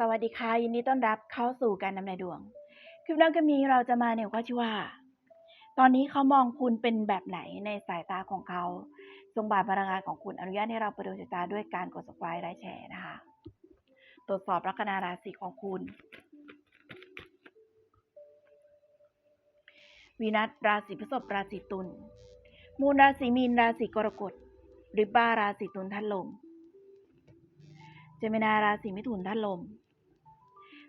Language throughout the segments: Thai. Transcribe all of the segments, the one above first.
สวัสดีค่ะยินดีต้อนรับเข้าสู่การนำนายดวง คลิปนั้นก็มีเราจะมาในหัวข้อที่ว่า ตอนนี้เขามองคุณเป็นแบบไหนในสายตาของเขาทรงบาทพลังงานของคุณอนุญาตให้เราปดูชะตาด้วยการกด subscribe และแชร์นะคะ ตรวจสอบลัคนาราศีของคุณวีนัสราศีพฤษภราศีตุลมูลราศีมีนราศีกรกฎริบ้าราศีตุลท่านลมเจมินาราศีมิถุนธาตุลม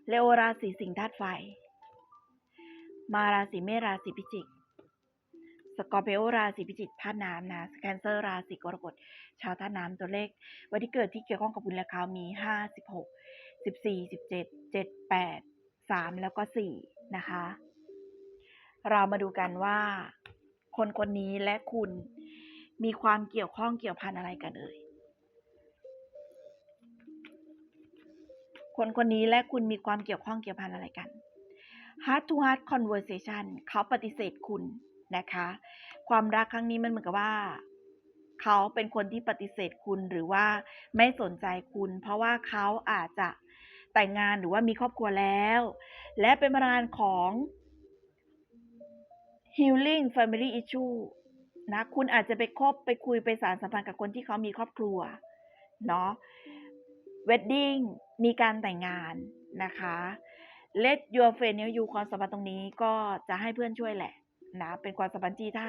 เลโอราศีสิงห์ธาตุไฟ มาราศีเมษราศีพิจิก สกอร์เปโอราศีพิจิกธาตุน้ำนะแคนเซอร์ราศีกรกฎชาวธาตุน้ำตัวเลข วันที่เกิดที่เกี่ยวข้องกับบุญและเขามีห้าสิบหกสิบสี่สิบเจ็ดเจ็ดแปดสามแล้วก็สี่นะคะ เรามาดูกันว่า คนคนนี้และคุณมีความเกี่ยวข้องเกี่ยวพันอะไรกันเอ่ย คนคนนี้และคุณมีความเกี่ยวข้องเกี่ยวพันอะไรกัน Heart to Heart Conversation เขาปฏิเสธคุณนะคะ ความรักครั้งนี้มันเหมือนกับว่า เขาเป็นคนที่ปฏิเสธคุณหรือว่าไม่สนใจคุณ เพราะว่าเขาอาจจะแต่งงานหรือว่ามีครอบครัวแล้ว และเป็นพลังงานของ healing family issue นะ คุณอาจจะไปคบไปคุยไปสารสัมพันธ์กับคนที่เขามีครอบครัว เนาะ wedding มีการแต่งงานนะคะ let your friend know you ความสัมพันธ์ตรงนี้ก็จะให้เพื่อนช่วยแหละนะเป็นความสัมพันธ์ที่ถ้า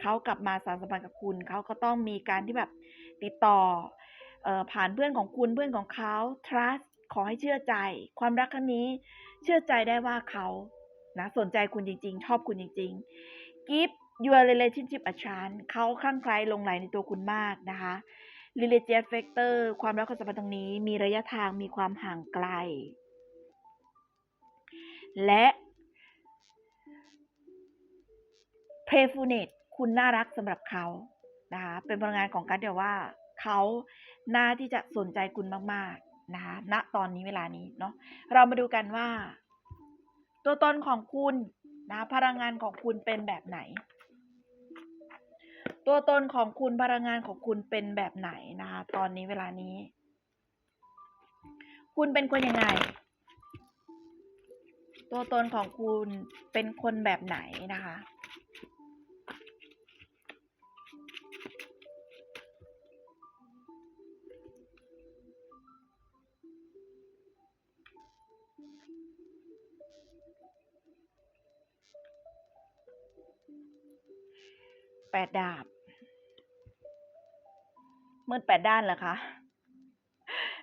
เขากลับมาสารสัมพันธ์กับคุณเขาก็ต้องมีการที่แบบติดต่อออผ่านเพื่อนของคุณเพื่อนของเขา trust ขอให้เชื่อใจ ความรักครั้งนี้เชื่อใจได้ว่าเขานะสนใจคุณจริง ๆ ชอบคุณจริง ๆ give your relationship a chance เขาคลั่งไคล้หลงไหลในตัวคุณมากนะคะ religious factor ความรักความสัมพันธ์ตรงนี้มีระยะทางมีความห่างไกล และ playfulness คุณน่ารักสำหรับเขานะคะเป็นพลังงานของการเดียวว่าเขาน่าที่จะสนใจคุณมากๆนะคะณตอนนี้เวลานี้เนาะเรามาดูกันว่า ตัวตนของคุณนะพลังงานของคุณเป็นแบบไหน ตัวตนของคุณพลังงานของคุณเป็นแบบไหนนะคะ ตอนนี้เวลานี้ คุณเป็นคนยังไง ตัวตนของคุณเป็นคนแบบไหนนะคะแปดดาบ มืดแปดด้านเหรอคะ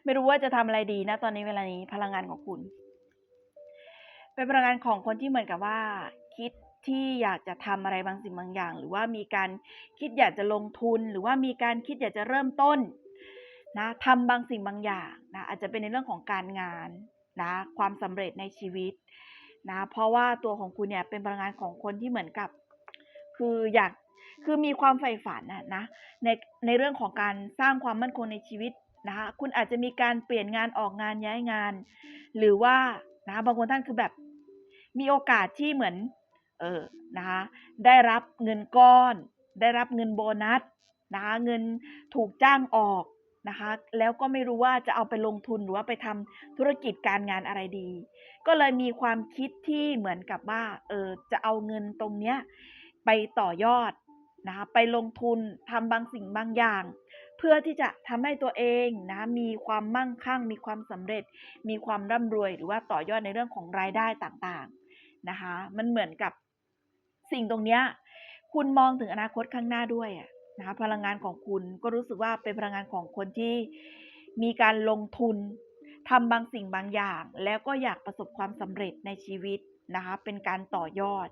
ไม่รู้ว่าจะทำอะไรดีนะ ตอนนี้เวลานี้พลังงานของคุณ เป็นพลังงานของคนที่เหมือนกับว่า คิดที่อยากจะทำอะไรบางสิ่งบางอย่าง หรือว่ามีการคิดอยากจะลงทุน หรือว่ามีการคิดอยากจะเริ่มต้นนะทำบางสิ่งบางอย่างนะอาจจะเป็นในเรื่องของการงานนะความสำเร็จในชีวิตนะเพราะว่าตัวของคุณเนี่ยเป็นพลังงานของคนที่เหมือนกับ คืออยาก คือมีความใฝ่ฝันนะนะในในเรื่องของการสร้างความมั่นคงในชีวิตนะคะคุณอาจจะมีการเปลี่ยนงานออกงานย้ายงาน หรือว่านะบางคนท่านคือแบบมีโอกาสที่เหมือนเออนะคะได้รับเงินก้อน ได้รับเงินโบนัสนะคะเงินถูกจ้างออกนะคะแล้วก็ไม่รู้ว่าจะเอาไปลงทุนหรือว่าไปทำธุรกิจการงานอะไรดี ก็เลยมีความคิดที่เหมือนกับว่าเออจะเอาเงินตรงเนี้ยไปต่อยอด นะคะไปลงทุนทำบางสิ่งบางอย่าง เพื่อที่จะทำให้ตัวเองนะมีความมั่งคั่ง มีความสำเร็จ มีความร่ำรวย หรือว่าต่อยอดในเรื่องของรายได้ต่างๆนะคะมันเหมือนกับสิ่งตรงเนี้ยคุณมองถึงอนาคตข้างหน้าด้วยนะคะพลังงานของคุณก็รู้สึกว่าเป็นพลังงานของคนที่มีการลงทุนทำบางสิ่งบางอย่าง แล้วก็อยากประสบความสำเร็จในชีวิตนะคะเป็นการต่อยอด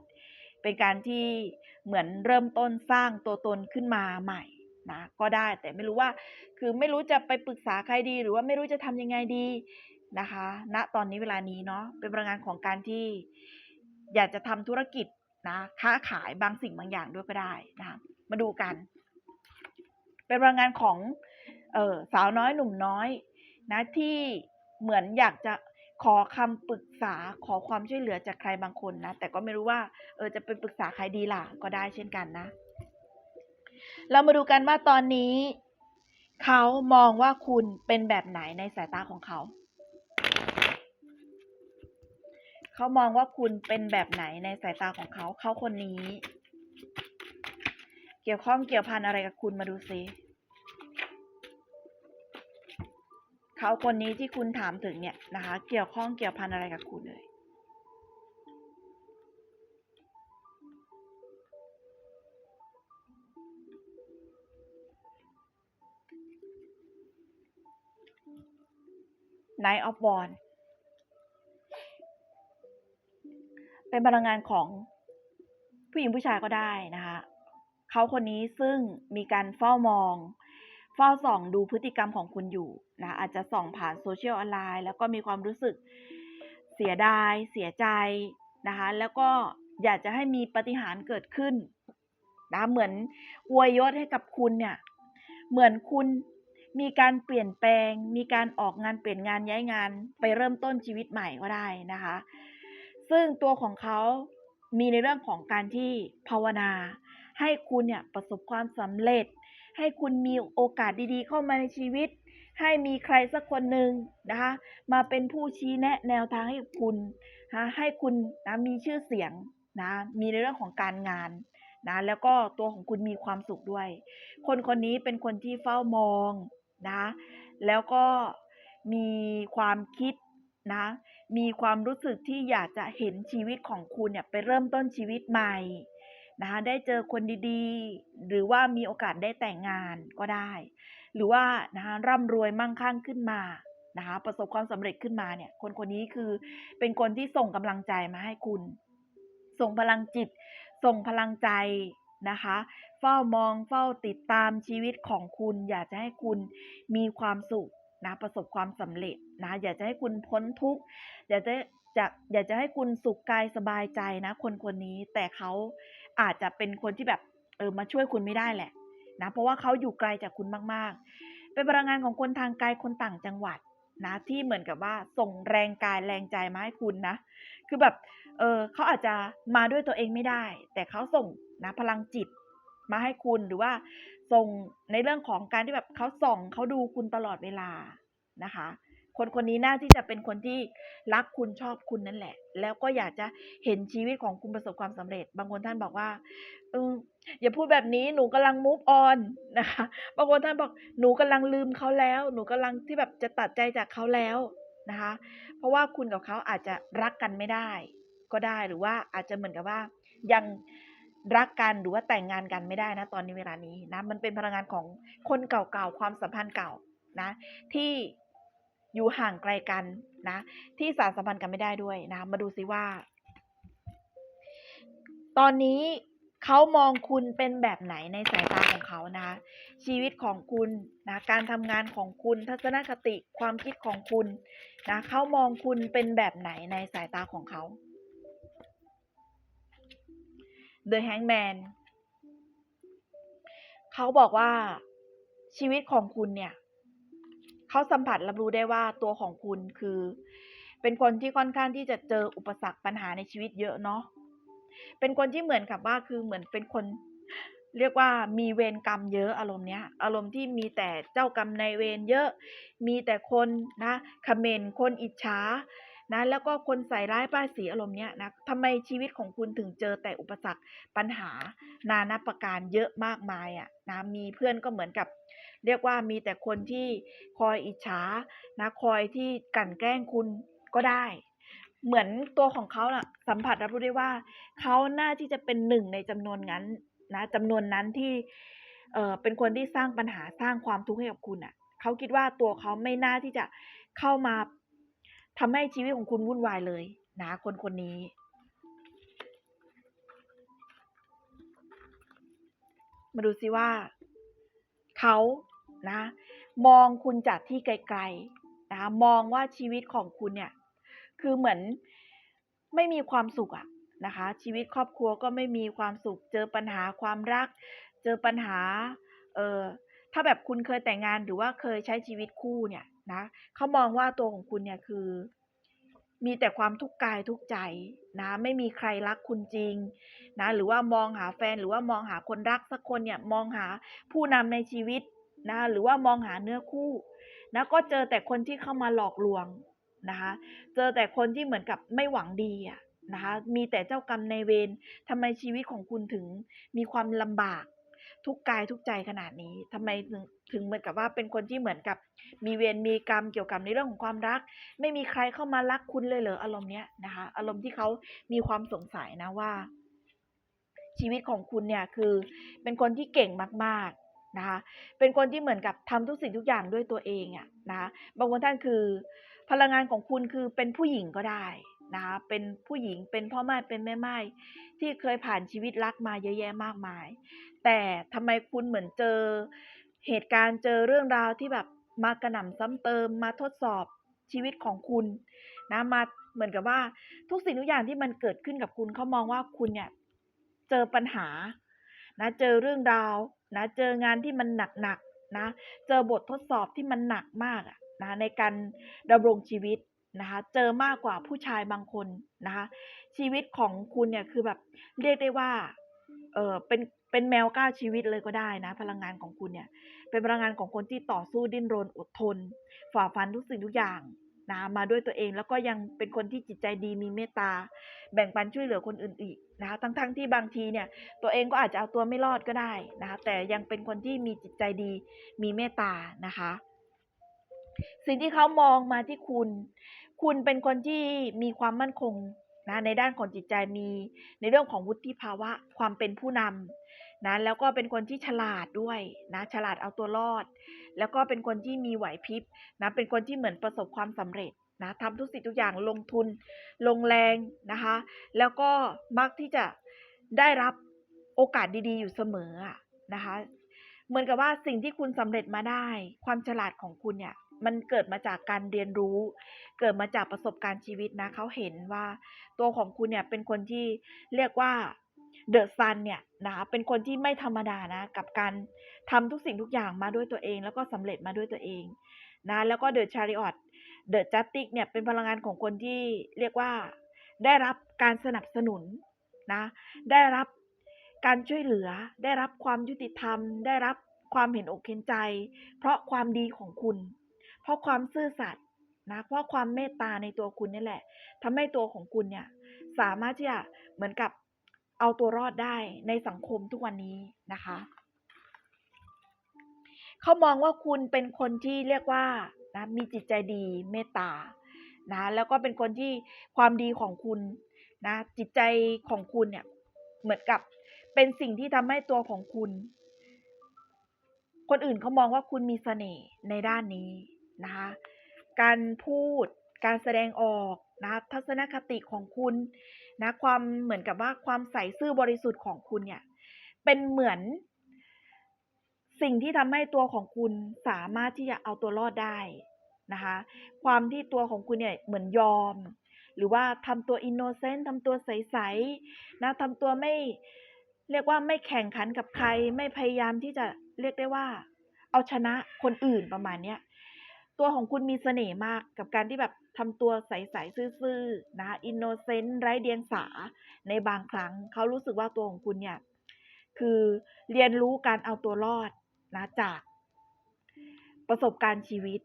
เป็นการที่เหมือนเริ่มต้นสร้างตัวตนขึ้นมาใหม่นะก็ได้แต่ไม่รู้ว่าคือไม่รู้จะไปปรึกษาใครดี หรือว่าไม่รู้จะทำยังไงดีนะคะณตอนนี้เวลานี้เนาะเป็นพลังงานของการที่อยากจะทำธุรกิจนะค้าขายบางสิ่งบางอย่างด้วยก็ได้นะคะมาดูกัน เป็นพลังงานของเออสาวน้อยหนุ่มน้อยนะที่เหมือนอยากจะ ขอคำปรึกษาขอความช่วยเหลือจากใครบางคนนะ แต่ก็ไม่รู้ว่าเออจะไปปรึกษาใครดีล่ะก็ได้เช่นกันนะ เรามาดูกันว่าตอนนี้ เขามองว่าคุณเป็นแบบไหนในสายตาของเขา เขามองว่าคุณเป็นแบบไหนในสายตาของเขา เขาคนนี้ เกี่ยวข้องเกี่ยวพันอะไรกับคุณมาดูซิ เขาคนนี้ที่คุณถามถึงเนี่ยนะคะ เกี่ยวข้องเกี่ยวพันอะไรกับคุณเลย Knight of Wands เป็นพลังงานของผู้หญิงผู้ชายก็ได้นะคะ เขาคนนี้ซึ่งมีการเฝ้ามอง เฝ้าส่องดูพฤติกรรมของคุณอยู่นะอาจจะส่องผ่านโซเชียลออนไลน์แล้วก็มีความรู้สึกเสียดาย เสียใจนะคะแล้วก็อยากจะให้มีปฏิหารเกิดขึ้นนะเหมือนอวยยศให้กับคุณเนี่ย เหมือนคุณมีการเปลี่ยนแปลง มีการออกงานเปลี่ยนงานย้ายงานไปเริ่มต้นชีวิตใหม่ก็ได้นะคะ ซึ่งตัวของเขามีในเรื่องของการที่ภาวนา ให้คุณเนี่ยประสบความสำเร็จ ให้คุณมีโอกาสดีๆ เข้ามาในชีวิต ให้มีใครสักคนหนึ่งนะคะมาเป็นผู้ชี้แนะแนวทางให้กับคุณนะให้คุณนะมีชื่อเสียงนะมีในเรื่องของการงานนะแล้วก็ตัวของคุณมีความสุขด้วย คนคนนี้เป็นคนที่เฝ้ามองนะแล้วก็มีความคิดนะมีความรู้สึกที่อยากจะเห็นชีวิตของคุณเนี่ยไปเริ่มต้นชีวิตใหม่ นะคะได้เจอคนดีๆ หรือว่ามีโอกาสได้แต่งงานก็ได้ หรือว่านะคะร่ำรวยมั่งคั่งขึ้นมานะคะประสบความสำเร็จขึ้นมาเนี่ย คนคนนี้คือเป็นคนที่ส่งกำลังใจมาให้คุณ ส่งพลังจิต ส่งพลังใจนะคะ เฝ้ามองเฝ้าติดตามชีวิตของคุณ อยากจะให้คุณมีความสุขนะประสบความสำเร็จนะอยากจะให้คุณพ้นทุกข์อยากจะจะอยากจะให้คุณสุขกายสบายใจนะ คนคนนี้แต่เขา อาจจะเป็นคนที่แบบเออมาช่วยคุณไม่ได้แหละนะเพราะว่าเขาอยู่ไกลจากคุณมากๆ เป็นพลังงานของคนทางไกลคนต่างจังหวัดนะที่เหมือนกับว่าส่งแรงกายแรงใจมาให้คุณนะ คือแบบเออเขาอาจจะมาด้วยตัวเองไม่ได้ แต่เขาส่งนะพลังจิตมาให้คุณหรือว่าส่งในเรื่องของการที่แบบเขาส่องเขาดูคุณตลอดเวลานะคะ คนคนนี้น่าที่จะเป็นคนที่รักคุณชอบคุณนั่นแหละ แล้วก็อยากจะเห็นชีวิตของคุณประสบความสำเร็จ บางคนท่านบอกว่าเอออย่าพูดแบบนี้หนูกำลัง move on นะคะบางคนท่านบอกหนูกำลังลืมเขาแล้ว หนูกำลังที่แบบจะตัดใจจากเขาแล้วนะคะ เพราะว่าคุณกับเขาอาจจะรักกันไม่ได้ ก็ได้หรือว่าอาจจะเหมือนกับว่ายังรักกันหรือว่าแต่งงานกันไม่ได้นะตอนนี้เวลานี้นะมันเป็นพลังงานของคนเก่าๆความสัมพันธ์เก่านะที่ อยู่ห่างไกลกันนะ ที่สารสัมพันธ์กันไม่ได้ด้วยนะ มาดูซิว่า ตอนนี้เขามองคุณเป็นแบบไหนในสายตาของเขานะคะชีวิตของคุณนะการทำงานของคุณทัศนคติความคิดของคุณนะเขามองคุณเป็นแบบไหนในสายตาของเขา The Hangman เขาบอกว่าชีวิตของคุณเนี่ย เขาสัมผัสรับรู้ได้ว่าตัวของคุณคือ เป็นคนที่ค่อนข้างที่จะเจออุปสรรคปัญหาในชีวิตเยอะเนาะเป็นคนที่เหมือนกับว่าคือเหมือนเป็นคน เรียกว่ามีเวรกรรมเยอะอารมณ์เนี้ย อารมณ์ที่มีแต่เจ้ากรรมนายเวรเยอะ มีแต่คนนะคอมเมนคนอิจฉานะแล้วก็คนใส่ร้ายป้ายสีอารมณ์เนี้ยนะทำไมชีวิตของคุณถึงเจอแต่อุปสรรคปัญหา นานาประการเยอะมากมายอะ่ะนะมีเพื่อนก็เหมือนกับ เรียกว่ามีแต่คนที่คอยอิจฉานะคอยที่กลั่นแกล้งคุณก็ได้ เหมือนตัวของเขาน่ะสัมผัสรับรู้ได้ว่าเขาน่าที่จะเป็นหนึ่งในจำนวนนั้นนะจำนวนนั้นที่เออเป็นคนที่สร้างปัญหาสร้างความทุกข์ให้กับคุณอะเขาคิดว่าตัวเขาไม่น่าที่จะเข้ามาทำให้ชีวิตของคุณวุ่นวายเลยนะคนคนนี้มาดูซิว่า เขา นะมองคุณจากที่ไกลๆนะมองว่าชีวิตของคุณเนี่ย คือเหมือนไม่มีความสุขอะนะคะ ชีวิตครอบครัวก็ไม่มีความสุข เจอปัญหาความรัก เจอปัญหา เออถ้าแบบคุณเคยแต่งงานหรือว่าเคยใช้ชีวิตคู่เนี่ยนะเขามองว่าตัวของคุณเนี่ยคือ มีแต่ความทุกข์กายทุกใจนะ ไม่มีใครรักคุณจริง นะ หรือว่ามองหาแฟนหรือว่ามองหาคนรักสักคนเนี่ย มองหาผู้นำในชีวิต นะหรือว่ามองหาเนื้อคู่นะก็เจอแต่คนที่เข้ามาหลอกลวงนะคะเจอแต่คนที่เหมือนกับไม่หวังดีอะนะคะมีแต่เจ้ากรรมในเวรทำไมชีวิตของคุณถึงมีความลำบากทุกกายทุกใจขนาดนี้ทำไมถึงถึงเหมือนกับว่าเป็นคนที่เหมือนกับมีเวรมีกรรมเกี่ยวกับในเรื่องของความรัก ไม่มีใครเข้ามารักคุณเลยเหรออารมณ์เนี้ยนะคะอารมณ์ที่เขามีความสงสัยนะว่า ชีวิตของคุณเนี่ยคือเป็นคนที่เก่งมาก ๆ นะคะเป็นคนที่เหมือนกับทำทุกสิ่งทุกอย่างด้วยตัวเองอะนะคะบางคนท่านคือ พลังงานของคุณคือเป็นผู้หญิงก็ได้นะคะเป็นผู้หญิงเป็นพ่อไม้เป็นแม่ไม้ที่เคยผ่านชีวิตรักมาเยอะแยะมากมาย แต่ทำไมคุณเหมือนเจอเหตุการณ์เจอเรื่องราวที่แบบมากระหน่ำซ้ำเติมมาทดสอบชีวิตของคุณนะมาเหมือนกับว่าทุกสิ่งทุกอย่างที่มันเกิดขึ้นกับคุณเขามองว่าคุณเนี่ยเจอปัญหา นะเจอเรื่องราวนะเจองานที่มันหนักๆนะเจอบททดสอบที่มันหนักมากอะนะในการดำรงชีวิตนะคะเจอมากกว่าผู้ชายบางคนนะคะชีวิตของคุณเนี่ยคือแบบเรียกได้ว่าเออเป็นเป็นแมวก้าชีวิตเลยก็ได้นะ พลังงานของคุณเนี่ย เป็นพลังงานของคนที่ต่อสู้ดิ้นรนอดทน ฝ่าฟันทุกสิ่งทุกอย่าง นะมาด้วยตัวเองแล้วก็ยังเป็นคนที่จิตใจดีมีเมตตา แบ่งปันช่วยเหลือคนอื่นอีกนะคะทั้งๆทที่บางทีเนี่ย ตัวเองก็อาจจะเอาตัวไม่รอดก็ได้นะคะแต่ยังเป็นคนที่มีจิตใจดีมีเมตตานะคะ สิ่งที่เขามองมาที่คุณ คุณเป็นคนที่มีความมั่นคงนะในด้านของจิตใจมีในเรื่องของวุฒิภาวะความเป็นผู้นำนะแล้วก็เป็นคนที่ฉลาดด้วยนะฉลาดเอาตัวรอด แล้วก็เป็นคนที่มีไหวพริบนะเป็นคนที่เหมือนประสบความสำเร็จนะทำทุกสิ่งทุกอย่างลงทุน ลงแรงนะคะ แล้วก็มักที่จะได้รับโอกาสดีๆ อยู่เสมอนะคะ เหมือนกับว่าสิ่งที่คุณสำเร็จมาได้ ความฉลาดของคุณเนี่ยมันเกิดมาจากการเรียนรู้ เกิดมาจากประสบการณ์ชีวิตนะเขาเห็นว่าตัวของคุณเนี่ยเป็นคนที่เรียกว่า เดอะซันเนี่ยนะคะเป็นคนที่ไม่ธรรมดานะ กับการทำทุกสิ่งทุกอย่างมาด้วยตัวเอง แล้วก็สำเร็จมาด้วยตัวเองนะแล้วก็เดอะชาริออตเดอะจัตติกเนี่ยเป็นพลังงานของคนที่เรียกว่าได้รับการสนับสนุนนะได้รับการช่วยเหลือ ได้รับความยุติธรรม ได้รับความเห็นอกเห็นใจ เพราะความดีของคุณ เพราะความซื่อสัตย์นะเพราะความเมตตาในตัวคุณนี่แหละทำให้ตัวของคุณเนี่ยสามารถที่จะเหมือนกับ เอาตัวรอดได้ในสังคมทุกวันนี้นะคะ เขามองว่าคุณเป็นคนที่เรียกว่านะมีจิตใจดีเมตตานะแล้วก็เป็นคนที่ความดีของคุณนะจิตใจของคุณเนี่ยเหมือนกับเป็นสิ่งที่ทำให้ตัวของคุณ คนอื่นเขามองว่าคุณมีเสน่ห์ในด้านนี้นะคะการพูดการแสดงออกนะทัศนคติของคุณ นะความเหมือนกับว่าความใสซื่อบริสุทธิ์ของคุณเนี่ย เป็นเหมือน สิ่งที่ทำให้ตัวของคุณสามารถที่จะเอาตัวรอดได้นะคะ ความที่ตัวของคุณเนี่ยเหมือนยอม หรือว่าทำตัวอินโนเซนต์ทำตัวใสๆนะทำตัวไม่เรียกว่าไม่แข่งขันกับใคร ไม่พยายามที่จะเรียกได้ว่า เอาชนะคนอื่นประมาณเนี้ยตัวของคุณมีเสน่ห์มากกับการที่แบบ ทำตัวใสๆซื่อๆนะอินโนเซนต์ไร้เดียงสาในบางครั้งเขารู้สึกว่าตัวของคุณเนี่ย คือเรียนรู้การเอาตัวรอดนะจากประสบการณ์ชีวิต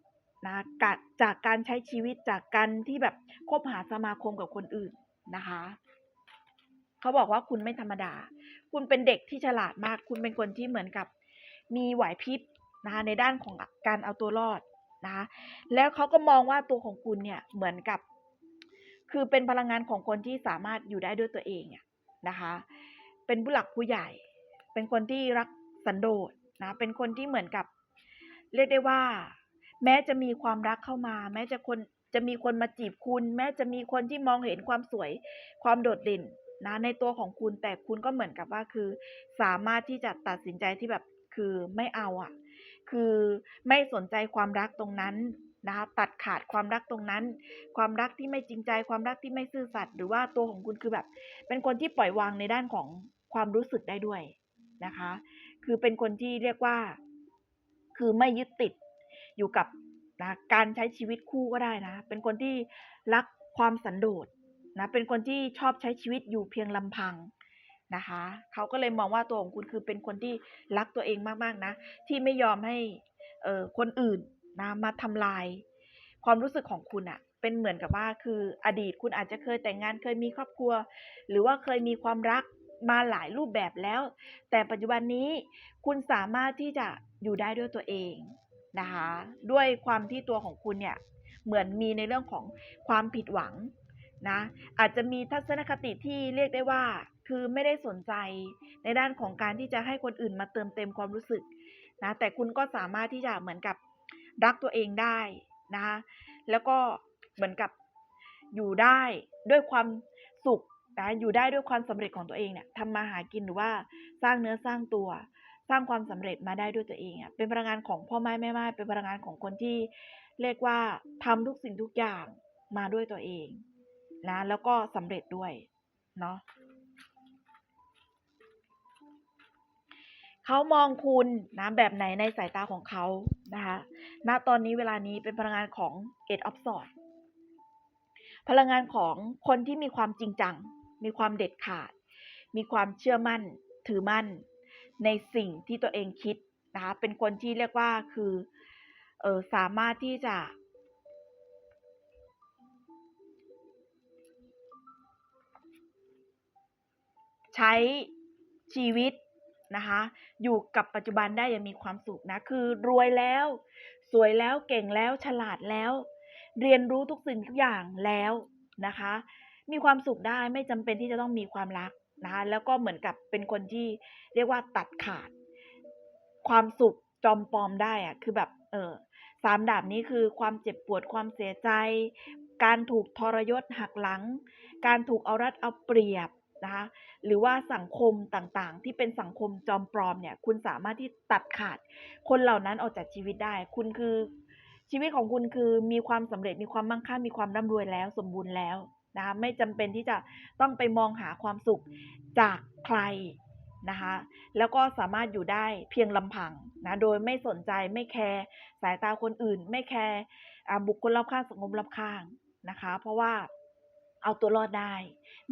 นะกัดจากการใช้ชีวิตจากการที่แบบคบหาสมาคมกับคนอื่นนะคะเขาบอกว่าคุณไม่ธรรมดา คุณเป็นเด็กที่ฉลาดมาก คุณเป็นคนที่เหมือนกับ มีไหวพริบนะคะในด้านของการเอาตัวรอด นะคะแล้วเขาก็มองว่าตัวของคุณเนี่ยเหมือนกับ คือเป็นพลังงานของคนที่สามารถอยู่ได้ด้วยตัวเองนะคะ เป็นผู้หลักผู้ใหญ่ เป็นคนที่รักสันโดษนะ เป็นคนที่เหมือนกับ เรียกได้ว่า แม้จะมีความรักเข้ามา แม้จะคนจะมีคนมาจีบคุณ แม้จะมีคนที่มองเห็นความสวยความโดดเด่นนะในตัวของคุณแต่คุณก็เหมือนกับว่าคือ สามารถที่จะตัดสินใจที่แบบคือไม่เอาอะ คือไม่สนใจความรักตรงนั้นนะคะตัดขาดความรักตรงนั้น ความรักที่ไม่จริงใจ ความรักที่ไม่ซื่อสัตย์หรือว่าตัวของคุณคือแบบ เป็นคนที่ปล่อยวางในด้านของความรู้สึกได้ด้วยนะคะ คือเป็นคนที่เรียกว่า คือไม่ยึดติดอยู่กับนะการใช้ชีวิตคู่ก็ได้นะ เป็นคนที่รักความสันโดษนะ เป็นคนที่ชอบใช้ชีวิตอยู่เพียงลำพัง นะคะเขาก็เลยมองว่าตัวของคุณคือเป็นคนที่รักตัวเองมากๆนะ ที่ไม่ยอมให้เออคนอื่นนะมาทำลาย ความรู้สึกของคุณอะเป็นเหมือนกับว่าคืออดีตคุณอาจจะเคยแต่งงานเคยมีครอบครัว หรือว่าเคยมีความรักมาหลายรูปแบบแล้ว แต่ปัจจุบันนี้คุณสามารถที่จะอยู่ได้ด้วยตัวเองนะคะด้วยความที่ตัวของคุณเนี่ยเหมือนมีในเรื่องของความผิดหวังนะอาจจะมีทัศนคติที่เรียกได้ว่า คือไม่ได้สนใจในด้านของการที่จะให้คนอื่นมาเติมเต็มความรู้สึกนะแต่คุณก็สามารถที่จะเหมือนกับรักตัวเองได้นะคะแล้วก็เหมือนกับอยู่ได้ด้วยความสุขนะอยู่ได้ด้วยความสำเร็จของตัวเองเนี่ยทำมาหากินหรือว่าสร้างเนื้อสร้างตัว สร้างความสำเร็จมาได้ด้วยตัวเองอะเป็นพลังงานของพ่อไม้แม่ไม้เป็นพลังงานของคนที่เรียกว่าทำทุกสิ่งทุกอย่างมาด้วยตัวเองนะแล้วก็สำเร็จด้วยเนาะ เขามองคุณนะแบบไหนในสายตาของเขานะคะณตอนนี้เวลานี้เป็นพลังงานของ Eight of Swords พลังงานของคนที่มีความจริงจัง มีความเด็ดขาด มีความเชื่อมั่น ถือมั่น ในสิ่งที่ตัวเองคิดนะคะเป็นคนที่เรียกว่าคือเออสามารถที่จะใช้ชีวิต นะคะ อยู่กับปัจจุบันได้อย่างมีความสุขนะ คือรวยแล้ว สวยแล้วเก่งแล้วฉลาดแล้ว เรียนรู้ทุกสิ่งทุกอย่างแล้วนะคะ มีความสุขได้ไม่จำเป็นที่จะต้องมีความรักนะคะแล้วก็เหมือนกับเป็นคนที่เรียกว่าตัดขาด ความสุขจอมปลอมได้อะคือแบบ เออสามดาบนี้คือความเจ็บปวดความเสียใจ การถูกทรยศหักหลัง การถูกเอารัดเอาเปรียบ นะคะหรือว่าสังคมต่างๆ ที่เป็นสังคมจอมปลอมเนี่ย คุณสามารถที่ตัดขาด คนเหล่านั้นออกจากชีวิตได้ คุณคือชีวิตของคุณคือมีความสำเร็จมีความมั่งคั่งมีความร่ำรวยแล้วสมบูรณ์แล้วนะคะไม่จำเป็นที่จะต้องไปมองหาความสุขจากใครนะคะแล้วก็สามารถอยู่ได้เพียงลำพังนะโดยไม่สนใจไม่แคร์สายตาคนอื่น ไม่แคร์บุคคลรอบข้างสังคมรอบข้างนะคะ เพราะว่า เอาตัวรอดได้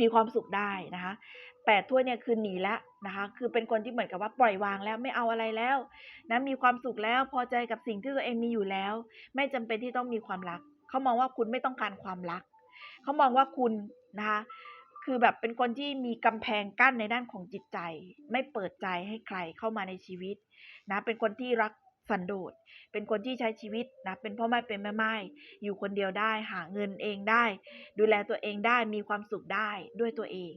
มีความสุขได้นะคะแปดถ้วยเนี่ยคือหนีแล้วนะคะ คือเป็นคนที่เหมือนกับว่าปล่อยวางแล้วไม่เอาอะไรแล้วนะมีความสุขแล้วพอใจกับสิ่งที่ตัวเองมีอยู่แล้ว ไม่จำเป็นที่ต้องมีความรัก เขามองว่าคุณไม่ต้องการความรัก เขามองว่าคุณนะคะคือแบบเป็นคนที่มีกำแพงกั้นในด้านของจิตใจ ไม่เปิดใจให้ใครเข้ามาในชีวิตนะเป็นคนที่รัก สันโดษ เป็นคนที่ใช้ชีวิตนะ เป็นพ่อแม่เป็นแม่ไม้อยู่คนเดียวได้ หาเงินเองได้ ดูแลตัวเองได้ มีความสุขได้ด้วยตัวเอง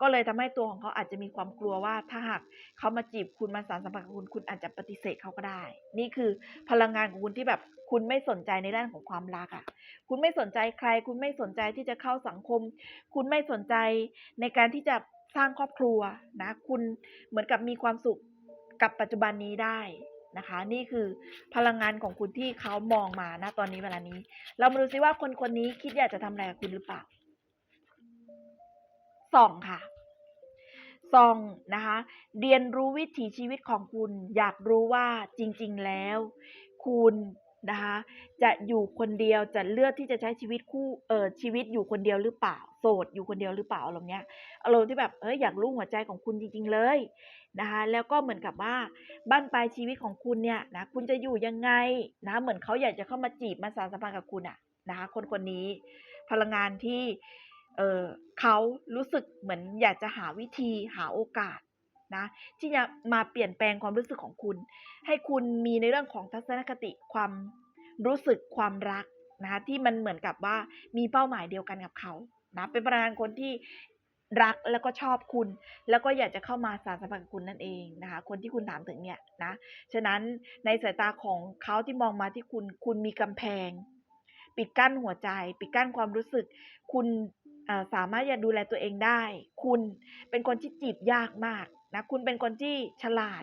ก็เลยทำให้ตัวของเขาอาจจะมีความกลัวว่า ถ้าหากเขามาจีบคุณมาสารสัมพันธ์กับคุณ คุณอาจจะปฏิเสธเขาก็ได้ นี่คือพลังงานของคุณที่แบบคุณไม่สนใจในด้านของความรักอะ่ะ คุณไม่สนใจใคร คุณไม่สนใจที่จะเข้าสังคม คุณไม่สนใจในการที่จะสร้างครอบครัวนะ คุณเหมือนกับมีความสุขกับปัจจุบันนี้ได้ นะคะ นี่คือพลังงานของคุณที่เขามองมานะตอนนี้เวลานี้ เรามาดูซิว่าคนคนนี้คิดอยากจะทำอะไรกับคุณหรือเปล่าสองค่ะสองนะคะเรียนรู้วิถีชีวิตของคุณ อยากรู้ว่าจริง ๆ แล้ว คุณ นะคะจะอยู่คนเดียวจะเลือกที่จะใช้ชีวิตคู่เออชีวิตอยู่คนเดียวหรือเปล่า โสดอยู่คนเดียวหรือเปล่าอารมณ์เนี้ยอารมณ์ที่แบบเอออยากรู้หัวใจของคุณจริง ๆ เลยนะคะแล้วก็เหมือนกับว่าบ้านปลายชีวิตของคุณเนี่ยนะคุณจะอยู่ยังไงนะเหมือนเขาอยากจะเข้ามาจีบมาสานสัมพันธ์กับคุณอะนะคะคนคนนี้พลังงานที่เออเขารู้สึกเหมือนอยากจะหาวิธีหาโอกาส นะที่จะมาเปลี่ยนแปลงความรู้สึกของคุณ ให้คุณมีในเรื่องของทัศนคติความรู้สึกความรักนะที่มันเหมือนกับว่ามีเป้าหมายเดียวกันกับเขานะเป็นพลังงานคนที่รักแล้วก็ชอบคุณ แล้วก็อยากจะเข้ามาสานสัมพันธ์กับคุณนั่นเองนะคะ คนที่คุณถามถึงเนี่ยนะฉะนั้นในสายตาของเขาที่มองมาที่คุณ คุณมีกำแพง ปิดกั้นหัวใจ ปิดกั้นความรู้สึก คุณสามารถจะดูแลตัวเองได้ คุณเป็นคนที่จีบยากมาก นะคุณเป็นคนที่ฉลาด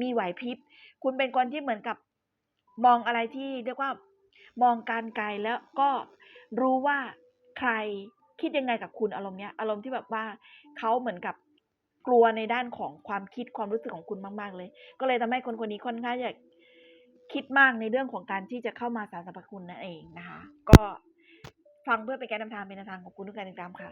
มีไหวพริบ คุณเป็นคนที่เหมือนกับมองอะไรที่เรียกว่ามองการไกลแล้วก็รู้ว่าใครคิดยังไงกับคุณอารมณ์เนี้ยอารมณ์ที่แบบว่าเขาเหมือนกับกลัวในด้านของความคิดความรู้สึกของคุณมาก ๆ เลย ก็เลยทำให้คนคนนี้ค่อนข้างอยากคิดมากในเรื่องของการที่จะเข้ามาสารสัมพันธ์คุณนั่นเองนะคะ ก็ฟังเพื่อเป็นการนำทางเป็นแนวทางของคุณทุกการติดตามค่ะ